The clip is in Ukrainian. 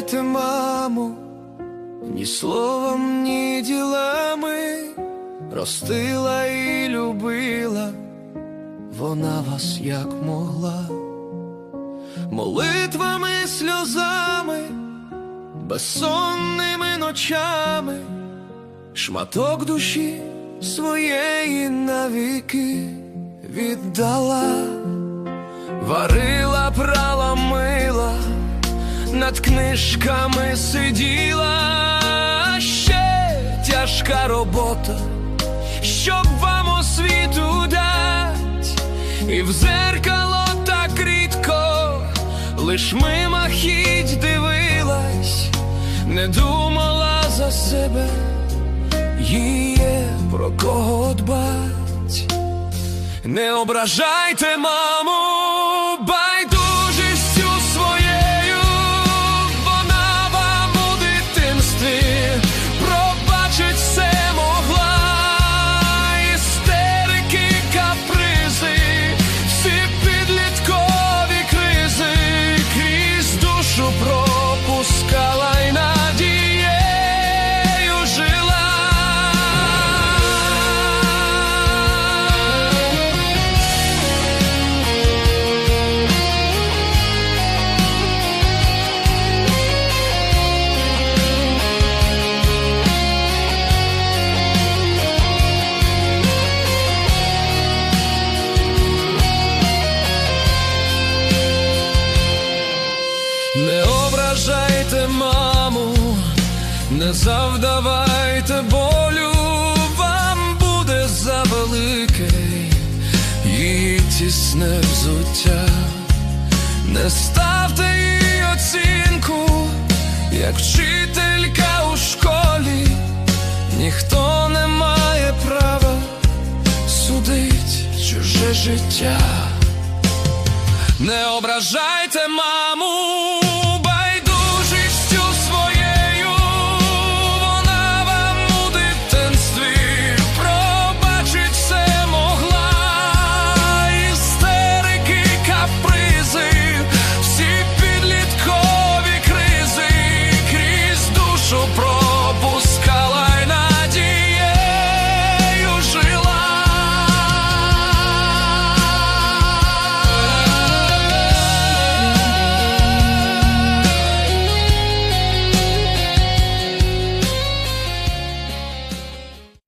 Прощайте, маму, ні словом, ні ділами. Ростила і любила, вона вас як могла, молитвами, сльозами, безсонними ночами, шматок душі своєї навіки віддала, варила прала над книжками сиділа, ще тяжка робота, щоб вам освіту дать, і в зеркало так рідко, лиш мимохідь дивилась, не думала за себе, їй є про кого дбать. Не ображайте маму Не ображайте маму, не завдавайте болю, вам буде завелике її тісне взуття. Не ставте їй оцінку, як вчителька у школі, ніхто не має права судить чуже життя. Не ображайте маму,